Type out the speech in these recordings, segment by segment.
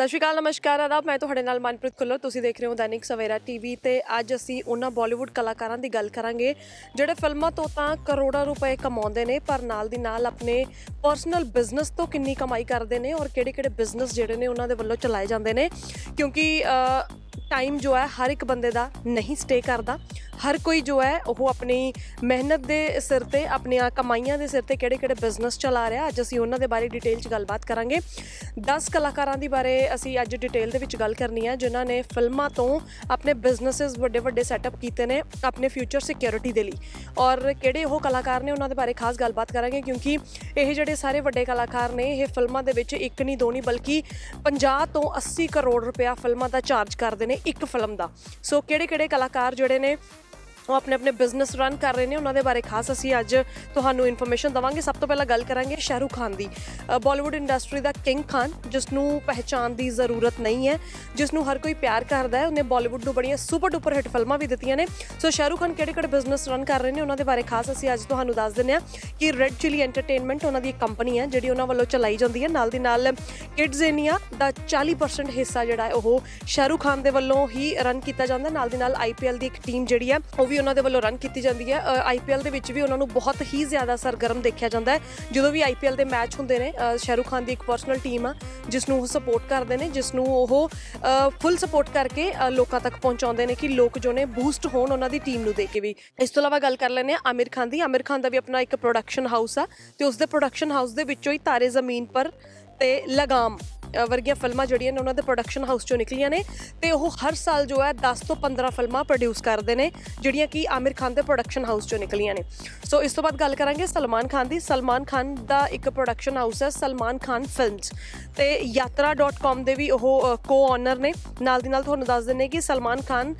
ਸਤਿ ਸ਼੍ਰੀ ਅਕਾਲ, ਨਮਸਕਾਰ ਆਦਾਬ, ਮੈਂ ਤੁਹਾਡੇ ਨਾਲ ਮਨਪ੍ਰੀਤ ਖੁੱਲਰ ਤੁਸੀਂ ਦੇਖ ਰਹੇ ਹੋ ਦੈਨਿਕ ਸਵੇਰਾ ਟੀਵੀ ਤੇ ਅੱਜ ਅਸੀਂ ਉਹਨਾਂ ਬਾਲੀਵੁੱਡ ਕਲਾਕਾਰਾਂ ਦੀ ਗੱਲ ਕਰਾਂਗੇ, ਜਿਹੜੇ ਫਿਲਮਾਂ ਤੋਂ ਤਾਂ ਕਰੋੜਾਂ ਰੁਪਏ ਕਮਾਉਂਦੇ ਨੇ, ਪਰ ਨਾਲ ਦੀ ਨਾਲ ਆਪਣੇ ਪਰਸਨਲ ਬਿਜ਼ਨਸ ਤੋਂ ਕਿੰਨੀ ਕਮਾਈ ਕਰਦੇ ਨੇ ਔਰ ਕਿਹੜੇ-ਕਿਹੜੇ ਬਿਜ਼ਨਸ ਜਿਹੜੇ ਨੇ ਉਹਨਾਂ ਦੇ ਵੱਲੋਂ ਚਲਾਏ ਜਾਂਦੇ ਨੇ। ਕਿਉਂਕਿ ਟਾਈਮ ਜੋ ਹੈ ਹਰ ਇੱਕ ਬੰਦੇ ਦਾ ਨਹੀਂ ਸਟੇ ਕਰਦਾ। ਹਰ ਕੋਈ ਜੋ ਹੈ ਉਹ ਆਪਣੀ ਮਿਹਨਤ ਦੇ ਸਿਰ ਤੇ, ਆਪਣੀਆਂ ਕਮਾਈਆਂ ਦੇ ਸਿਰ ਤੇ ਕਿਹੜੇ-ਕਿਹੜੇ ਬਿਜ਼ਨਸ ਚਲਾ ਰਿਹਾ। ਅੱਜ ਅਸੀਂ ਉਹਨਾਂ ਦੇ ਬਾਰੇ ਡਿਟੇਲ 'ਚ ਗੱਲਬਾਤ ਕਰਾਂਗੇ। 10 ਕਲਾਕਾਰਾਂ ਦੀ ਬਾਰੇ ਅਸੀਂ ਅੱਜ ਡਿਟੇਲ ਦੇ ਵਿੱਚ ਗੱਲ ਕਰਨੀ ਹੈ, ਜਿਨ੍ਹਾਂ ਨੇ ਫਿਲਮਾਂ ਤੋਂ ਆਪਣੇ ਬਿਜ਼ਨੈਸਸ ਵੱਡੇ-ਵੱਡੇ ਸੈਟਅਪ ਕੀਤੇ ਨੇ ਆਪਣੇ ਫਿਊਚਰ ਸਿਕਿਉਰਿਟੀ ਦੇ ਲਈ। ਔਰ ਕਿਹੜੇ ਉਹ ਕਲਾਕਾਰ ਨੇ ਉਹਨਾਂ ਦੇ ਬਾਰੇ ਖਾਸ ਗੱਲਬਾਤ ਕਰਾਂਗੇ, ਕਿਉਂਕਿ ਇਹ ਜਿਹੜੇ ਸਾਰੇ ਵੱਡੇ ਕਲਾਕਾਰ ਨੇ, ਇਹ ਫਿਲਮਾਂ ਦੇ ਵਿੱਚ ਇੱਕ ਨਹੀਂ, ਦੋ ਨਹੀਂ, ਬਲਕਿ 50 ਤੋਂ 80 ਕਰੋੜ ਰੁਪਇਆ ਫਿਲਮਾਂ ਦਾ ਚਾਰਜ ਕਰਦੇ ਨੇ ਇੱਕ ਫਿਲਮ ਦਾ। ਸੋ ਕਿਹੜੇ-ਕਿਹੜੇ ਕਲਾਕਾਰ ਜਿਹੜੇ ਨੇ ਉਹ ਆਪਣੇ ਆਪਣੇ ਬਿਜ਼ਨਸ ਰਨ ਕਰ ਰਹੇ ਨੇ, ਉਹਨਾਂ ਦੇ ਬਾਰੇ ਖਾਸ ਅਸੀਂ ਅੱਜ ਤੁਹਾਨੂੰ ਇਨਫੋਰਮੇਸ਼ਨ ਦਵਾਂਗੇ। ਸਭ ਤੋਂ ਪਹਿਲਾਂ ਗੱਲ ਕਰਾਂਗੇ ਸ਼ਾਹਰੁਖ ਖਾਨ ਦੀ। ਬਾਲੀਵੁੱਡ ਇੰਡਸਟਰੀ ਦਾ ਕਿੰਗ ਖਾਨ ਜਿਸ ਨੂੰ ਪਹਿਚਾਨ ਦੀ ਜ਼ਰੂਰਤ ਨਹੀਂ ਹੈ ਜਿਸ ਨੂੰ ਹਰ ਕੋਈ ਪਿਆਰ ਕਰਦਾ ਹੈ, ਉਹਨੇ ਬਾਲੀਵੁੱਡ ਨੂੰ ਬੜੀਆਂ ਸੁਪਰ ਡੁਪਰ ਹਿੱਟ ਫਿਲਮਾਂ ਵੀ ਦਿੱਤੀਆਂ ਨੇ। ਸੋ ਸ਼ਾਹਰੁਖ ਖਾਨ ਕਿਹੜੇ ਕਿਹੜੇ ਬਿਜ਼ਨਸ ਰਨ ਕਰ ਰਹੇ ਨੇ, ਉਹਨਾਂ ਦੇ ਬਾਰੇ ਖਾਸ ਅਸੀਂ ਅੱਜ ਤੁਹਾਨੂੰ ਦੱਸ ਦਿੰਦੇ ਹਾਂ ਕਿ ਰੈੱਡ ਚਿਲੀ ਐਂਟਰਟੇਨਮੈਂਟ ਉਹਨਾਂ ਦੀ ਇੱਕ ਕੰਪਨੀ ਹੈ, ਜਿਹੜੀ ਉਹਨਾਂ ਵੱਲੋਂ ਚਲਾਈ ਜਾਂਦੀ ਹੈ। ਨਾਲ ਦੀ ਨਾਲ ਕਿਡਜ਼ ਇੰਡੀਆ ਦਾ 40% ਹਿੱਸਾ ਜਿਹੜਾ ਹੈ, ਉਹ ਸ਼ਾਹਰੁਖ ਖਾਨ ਦੇ ਵੱਲੋਂ ਹੀ ਰਨ ਕੀਤਾ ਜਾਂਦਾ। ਨਾਲ ਦੀ ਨਾਲ ਆਈਪੀਐਲ ਦੀ ਇੱਕ ਟੀਮ ਜਿਹੜੀ ਹੈ, ਉਹ ਵੀ ਉਹਨਾਂ ਦੇ ਵੱਲੋਂ ਰਨ ਕੀਤੀ ਜਾਂਦੀ ਹੈ। ਆਈਪੀਐਲ ਦੇ ਵਿੱਚ ਵੀ ਉਹਨਾਂ ਨੂੰ ਬਹੁਤ ਹੀ ਜ਼ਿਆਦਾ ਸਰਗਰਮ ਦੇਖਿਆ ਜਾਂਦਾ ਹੈ। ਜਦੋਂ ਵੀ ਆਈਪੀਐਲ ਦੇ ਮੈਚ ਹੁੰਦੇ ਨੇ ਸ਼ਾਹਰੁਖ ਖਾਨ ਦੀ ਇੱਕ ਪਰਸਨਲ ਟੀਮ ਆ ਜਿਸ ਨੂੰ ਉਹ ਸਪੋਰਟ ਕਰਦੇ ਨੇ ਜਿਸ ਨੂੰ ਉਹ ਫੁੱਲ ਸਪੋਰਟ ਕਰਕੇ ਲੋਕਾਂ ਤੱਕ ਪਹੁੰਚਾਉਂਦੇ ਨੇ ਕਿ ਲੋਕ ਜੋ ਨੇ ਬੂਸਟ ਹੋਣ ਉਹਨਾਂ ਦੀ ਟੀਮ ਨੂੰ ਦੇ ਕੇ ਵੀ। ਇਸ ਤੋਂ ਇਲਾਵਾ ਗੱਲ ਕਰ ਲੈਂਦੇ ਆ ਆਮਿਰ ਖਾਨ ਦੀ। ਆਮਿਰ ਖਾਨ ਦਾ ਵੀ ਆਪਣਾ ਇੱਕ ਪ੍ਰੋਡਕਸ਼ਨ ਹਾਊਸ ਆ ਤੇ ਉਸ ਦੇ ਪ੍ਰੋਡਕਸ਼ਨ ਹਾਊਸ ਦੇ ਵਿੱਚੋਂ ਹੀ ਤਾਰੇ ਜ਼ਮੀਨ ਪਰ ਤੇ ਲਗਾਮ ਵਰਗੀਆਂ ਫਿਲਮਾਂ ਜਿਹੜੀਆਂ ਨੇ ਉਹਨਾਂ ਦੇ ਪ੍ਰੋਡਕਸ਼ਨ ਹਾਊਸ ਚੋਂ ਨਿਕਲੀਆਂ ਨੇ ਤੇ ਉਹ ਹਰ ਸਾਲ ਜੋ ਹੈ 10 ਤੋਂ 15 ਫਿਲਮਾਂ ਪ੍ਰੋਡਿਊਸ ਕਰਦੇ ਨੇ, ਜਿਹੜੀਆਂ ਕਿ ਆਮਿਰ ਖਾਨ ਦੇ ਪ੍ਰੋਡਕਸ਼ਨ ਹਾਊਸ ਚੋਂ ਨਿਕਲੀਆਂ ਨੇ। ਸੋ ਇਸ ਤੋਂ ਬਾਅਦ ਗੱਲ ਕਰਾਂਗੇ ਸਲਮਾਨ ਖਾਨ ਦੀ। ਸਲਮਾਨ ਖਾਨ ਦਾ ਇੱਕ ਪ੍ਰੋਡਕਸ਼ਨ ਹਾਊਸ ਹੈ ਸਲਮਾਨ ਖਾਨ ਫਿਲਮਸ ਤੇ ਯਾਤਰਾ.com ਦੇ ਵੀ ਉਹ ਕੋ ਓਨਰ ਨੇ। ਨਾਲ ਦੀ ਨਾਲ ਤੁਹਾਨੂੰ ਦੱਸ ਦਿੰਨੇ ਕਿ ਸਲਮਾਨ ਖਾਨ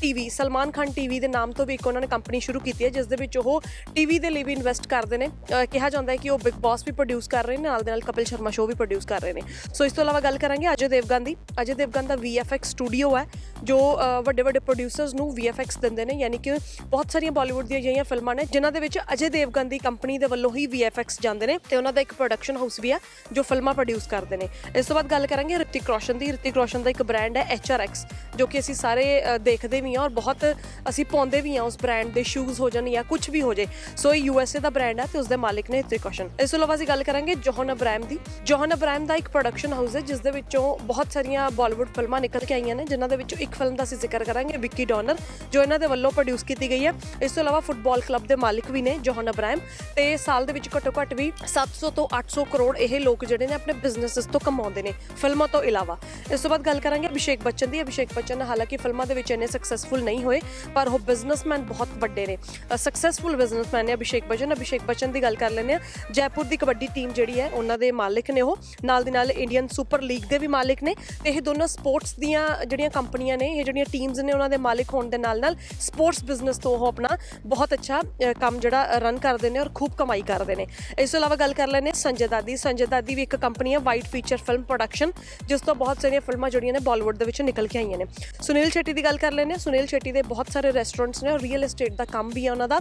ਟੀਵੀ ਸਲਮਾਨ ਖਾਨ ਟੀਵੀ ਦੇ ਨਾਮ ਤੋਂ ਵੀ ਇੱਕ ਉਹਨਾਂ ਨੇ ਕੰਪਨੀ ਸ਼ੁਰੂ ਕੀਤੀ ਹੈ, ਜਿਸ ਦੇ ਵਿੱਚ ਉਹ ਟੀਵੀ ਦੇ ਲਈ ਵੀ ਇਨਵੈਸਟ ਕਰਦੇ ਨੇ। ਕਿਹਾ ਜਾਂਦਾ ਹੈ ਕਿ ਉਹ ਬਿਗ ਬਾਸ ਵੀ ਪ੍ਰੋਡਿਊਸ ਕਰ ਰਹੇ ਨੇ। ਨਾਲ ਦੇ ਨਾਲ ਕਪਿਲ ਸ਼ਰਮਾ ਸ਼ੋਅ ਵੀ ਪ੍ਰੋਡਿਊਸ ਕਰ ਰਹੇ ਨੇ। ਸੋ ਇਸ ਤੋਂ ਇਲਾਵਾ ਗੱਲ ਕਰਾਂਗੇ ਅਜੇ ਦੇਵਗਨ ਦੀ। ਅਜੇ ਦੇਵਗਨ ਦਾ VFX ਸਟੂਡੀਓ ਹੈ, ਜੋ ਵੱਡੇ ਵੱਡੇ ਪ੍ਰੋਡਿਊਸਰਸ ਨੂੰ VFX ਦਿੰਦੇ ਨੇ। ਯਾਨੀ ਕਿ ਬਹੁਤ ਸਾਰੀਆਂ ਬਾਲੀਵੁੱਡ ਦੀਆਂ ਜਿਹੜੀਆਂ ਫਿਲਮਾਂ ਨੇ, ਜਿਨ੍ਹਾਂ ਦੇ ਵਿੱਚ ਅਜੇ ਦੇਵਗਨ ਦੀ ਕੰਪਨੀ ਦੇ ਵੱਲੋਂ ਹੀ VFX ਜਾਂਦੇ ਨੇ ਤੇ ਉਹਨਾਂ ਦਾ ਇੱਕ ਪ੍ਰੋਡਕਸ਼ਨ ਹਾਊਸ ਵੀ ਹੈ, ਜੋ ਫਿਲਮਾਂ ਪ੍ਰੋਡਿਊਸ ਕਰਦੇ ਨੇ। ਇਸ ਤੋਂ ਬਾਅਦ ਗੱਲ ਕਰਾਂਗੇ ਰਿਤਿਕ ਰੋਸ਼ਨ ਦੀ। ਰਿਤਿਕ ਰੋਸ਼ਨ ਦਾ ਇੱਕ ਬ੍ਰਾਂਡ ਹੈ HRX ਜੋ ਕਿ ਅਸੀਂ ਸਾਰੇ ਦੇਖਦੇ ਵੀ ਹਾਂ ਔਰ ਬਹੁਤ ਅਸੀਂ ਪਾਉਂਦੇ ਵੀ ਹਾਂ ਉਸ ਬ੍ਰਾਂਡ ਦੇ ਸ਼ੂਜ਼ ਹੋ ਜਾਣ ਜਾਂ ਕੁਝ ਵੀ ਹੋ ਜੇ ਸੋ ਇਹ USA ਦਾ ਬ੍ਰਾਂਡ ਹੈ ਤੇ ਉਸ ਦੇ ਮਾਲਿਕ ਨੇ ਰਿਤਿਕ ਰੋਸ਼ਨ ਇਸ ਤੋਂ ਇਲਾਵਾ ਅਸੀਂ ਗੱਲ ਕਰਾਂਗੇ ਜੋਹਨ ਅਬਰਾਮ ਦੀ। ਜੋਹਨ ਅਬਰਾਮ ਦਾ ਇੱਕ ਪ੍ਰੋਡਕਸ਼ਨ ਹਾਊਸ ਹੈ ਜਿਸ ਦੇ ਵਿੱਚੋਂ ਬਹੁਤ ਸਾਰੀਆਂ ਬਾਲੀਵੁੱਡ ਫਿਲਮਾਂ ਨਿਕਲ ਕੇ ਆਈਆਂ ਨੇ, ਜਿਨ੍ਹਾਂ ਦੇ ਵਿੱਚੋਂ ਇੱਕ ਫਿਲਮ ਦਾ ਅਸੀਂ ਜ਼ਿਕਰ ਕਰਾਂਗੇ ਵਿੱਕੀ ਡੋਨਰ ਜੋ ਇਹਨਾਂ ਦੇ ਵੱਲੋਂ ਪ੍ਰੋਡਿਊਸ ਕੀਤੀ ਗਈ ਹੈ। ਇਸ ਤੋਂ ਇਲਾਵਾ ਫੁੱਟਬਾਲ ਕਲੱਬ ਦੇ ਮਾਲਿਕ ਵੀ ਨੇ ਜੋਹਨ ਅਬਰਾਮ ਤੇ ਸਾਲ ਦੇ ਵਿੱਚ ਘੱਟੋ ਘੱਟ ਵੀ 700 ਤੋਂ 800 ਕਰੋੜ ਇਹ ਲੋਕ ਜਿਹੜੇ ਨੇ ਆਪਣੇ ਬਿਜ਼ਨੈਸਸ ਤੋਂ ਕਮਾਉਂਦੇ ਨੇ, ਫਿਲਮਾਂ ਤੋਂ ਇਲਾਵਾ। ਇਸ ਤੋਂ ਬਾਅਦ ਗੱਲ ਕਰਾਂਗੇ ਅਭਿਸ਼ੇਕ ਬੱਚਨ ਦੀ। ਅਭਿਸ਼ੇਕ ਬੱਚਨ, ਹਾਲਾਂਕਿ ਫਿਲਮਾਂ ਦੇ ਵਿੱਚ ਇੰਨੇ ਸਕਸੈਸਫੁਲ ਨਹੀਂ ਹੋਏ, ਪਰ ਉਹ ਬਿਜ਼ਨਸਮੈਨ ਬਹੁਤ ਵੱਡੇ ਨੇ। ਸਕਸੈਸਫੁਲ ਬਿਜ਼ਨਸਮੈਨ ਨੇ ਅਭਿਸ਼ੇਕ ਬੱਚਨ। ਅਭਿਸ਼ੇਕ ਬੱਚਨ ਦੀ ਗੱਲ ਕਰ ਲੈਂਦੇ ਆ ਜੈਪੁਰ ਦੀ ਕਬੱਡੀ ਟੀਮ ਜਿਹੜੀ ਹੈ, ਉਹਨਾਂ ਦੇ ਮਾਲਿਕ ਨੇ ਉਹ। ਨਾਲ ਦੀ ਨਾਲ ਇੰਡੀਅਨ ਸੁਪਰ ਲੀਗ ਦੇ ਵੀ ਮਾਲਿਕ ਨੇ ਤੇ ਇਹ ਦੋਨੋਂ ਸਪੋਰਟਸ ਦੀਆਂ ਜਿਹੜੀਆਂ ਕੰਪਨੀਆਂ ਨੇ, ਇਹ ਜਿਹੜੀਆਂ ਟੀਮਸ ਨੇ ਉਹਨਾਂ ਦੇ ਮਾਲਿਕ ਹੋਣ ਦੇ ਨਾਲ ਨਾਲ ਸਪੋਰਟਸ ਬਿਜ਼ਨਸ ਤੋਂ ਉਹ ਆਪਣਾ ਬਹੁਤ ਅੱਛਾ ਕੰਮ ਜਿਹੜਾ ਰਨ ਕਰਦੇ ਨੇ ਔਰ ਖੂਬ ਕਮਾਈ ਕਰਦੇ ਨੇ। ਇਸ ਤੋਂ ਇਲਾਵਾ ਗੱਲ ਕਰ ਲੈਂਦੇ ਹਾਂ ਸੰਜੇ ਦਾਦੀ। ਸੰਜੇ ਦਾਦੀ ਵੀ ਇੱਕ ਕੰਪਨੀ ਹੈ ਵਾਈਟ ਫੀਚਰ ਫਿਲਮ ਪ੍ਰੋਡਕਸ਼ਨ ਜਿਸ ਤੋਂ ਬਹੁਤ ਸਾਰੀਆਂ ਫਿਲਮਾਂ ਜਿਹੜੀਆਂ ਨੇ ਬਾਲੀਵੁੱਡ ਦੇ ਵਿੱਚ ਨਿਕਲ ਕੇ ਆਈਆਂ ਨੇ। ਸੁਨੀਲ ਸ਼ੈਟੀ ਦੀ ਗੱਲ ਕਰ ਲੈਂਦੇ ਹਾਂ। ਸੁਨੀਲ ਸ਼ੈਟੀ ਦੇ ਬਹੁਤ ਸਾਰੇ ਰੈਸਟੋਰੈਂਟਸ ਨੇ ਔਰ ਰੀਅਲ ਏਸਟੇਟ ਦਾ ਕੰਮ ਵੀ ਹੈ ਉਹਨਾਂ ਦਾ।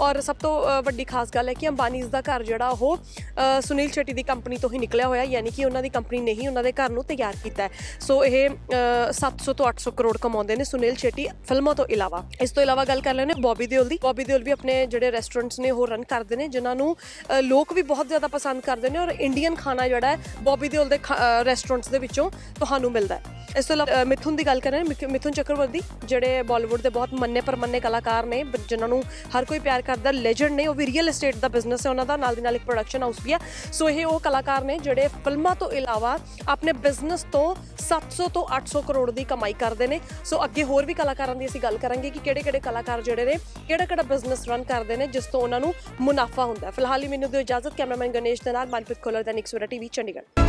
ਔਰ ਸਭ ਤੋਂ ਵੱਡੀ ਖਾਸ ਗੱਲ ਹੈ ਕਿ ਅੰਬਾਨੀਜ਼ ਦਾ ਘਰ ਜਿਹੜਾ ਉਹ ਸੁਨੀਲ ਸ਼ੈਟੀ ਦੀ ਕੰਪਨੀ ਤੋਂ ਹੀ ਨਿਕਲਿਆ ਹੋਇਆ ਯਾਨੀ ਕਿ ਉਹਨਾਂ ਦੀ ਕੰਪਨੀ ਨੇ ਹੀ ਉਹਨਾਂ ਦੇ ਘਰ ਨੂੰ ਤਿਆਰ ਕੀਤਾ ਸੋ ਇਹ ਅ, 700 ਤੋਂ 800 ਕਰੋੜ ਕਮਾਉਂਦੇ ਨੇ ਸੁਨੀਲ ਸ਼ੈਟੀ ਫਿਲਮਾਂ ਤੋਂ ਇਲਾਵਾ। ਇਸ ਤੋਂ ਇਲਾਵਾ ਗੱਲ ਕਰ ਲੈਂਦੇ ਹਾਂ ਬੌਬੀ ਦਿਓਲ ਦੀ। ਬੌਬੀ ਦਿਓਲ ਵੀ ਆਪਣੇ ਜਿਹੜੇ ਰੈਸਟੋਰੈਂਟਸ ਨੇ ਉਹ ਰਨ ਕਰਦੇ ਨੇ ਜਿਨ੍ਹਾਂ ਨੂੰ ਲੋਕ ਵੀ ਬਹੁਤ ਜ਼ਿਆਦਾ ਪਸੰਦ ਕਰਦੇ ਨੇ ਔਰ ਇੰਡੀਅਨ ਖਾਣਾ ਜਿਹੜਾ ਹੈ ਬੌਬੀ ਦਿਓਲ ਦੇ ਰੈਸਟੋਰੈਂਟਸ ਦੇ ਵਿੱਚੋਂ ਤੁਹਾਨੂੰ ਮਿਲਦਾ ਹੈ। ਇਸ ਤੋਂ ਇਲਾਵਾ ਮਿਥੁਨ ਦੀ ਗੱਲ ਕਰ ਮਿਥ- ਮਿਥੁਨ ਚੱਕਰਵਰਤੀ, ਜਿਹੜੇ ਬਾਲੀਵੁੱਡ ਦੇ ਬਹੁਤ ਮੰਨੇ ਪਰਮੰਨੇ ਕਲਾਕਾਰ ਨੇ, ਬ- ਜਿਨ੍ਹਾਂ ਨੂੰ ਹਰ ਕੋਈ ਪਿਆਰ ਕਰਦਾ ਲੈਜੈਂਡ ਨੇ, ਉਹ ਵੀ ਰੀਅਲ ਏਸਟੇਟ ਦਾ ਬਿਜ਼ਨਸ ਹੈ, ਉਹਨਾਂ ਦਾ, ਨਾਲ ਦੀ ਨਾਲ ਇੱਕ ਪ੍ਰੋਡਕਸ਼ਨ ਹਾਊਸ ਵੀ ਆ ਸੋ ਇਹ ਉਹ ਕਲਾਕਾਰ ਨੇ, ਜਿਹੜੇ ਫਿਲਮਾਂ ਤੋਂ ਇਲਾਵਾ ਆਪਣੇ ਬਿਜ਼ਨਸ ਤੋਂ 700 ਤੋਂ 800 ਕਰੋੜ ਦੀ ਕਮਾਈ ਕਰਦੇ ਨੇ। ਸੋ ਅੱਗੇ ਹੋਰ ਵੀ ਕਲਾਕਾਰਾਂ ਦੀ ਅਸੀਂ ਗੱਲ ਕਰਾਂਗੇ ਕਿ ਕਿਹੜੇ-ਕਿਹੜੇ ਕਲਾਕਾਰ ਜਿਹੜੇ ਨੇ, ਕਿਹੜਾ-ਕਿਹੜਾ ਬਿਜ਼ਨਸ ਰਨ ਕਰਦੇ ਨੇ, ਜਿਸ ਤੋਂ ਉਹਨਾਂ ਨੂੰ ਮੁਨਾਫਾ ਹੁੰਦਾ ਹੈ। ਫਿਲਹਾਲ ਹੀ ਮੈਨੂੰ ਦਿਓ ਇਜਾਜ਼ਤ, ਕੈਮਰਾਮੈਨ ਗਣੇਸ਼ ਦੇ ਨਾਲ, ਮਨਪ੍ਰੀਤ ਖੋਲਰ ਦਾ ਨਿਕਸੂਰਾ ਟੀਵੀ, ਚੰਡੀਗੜ੍ਹ।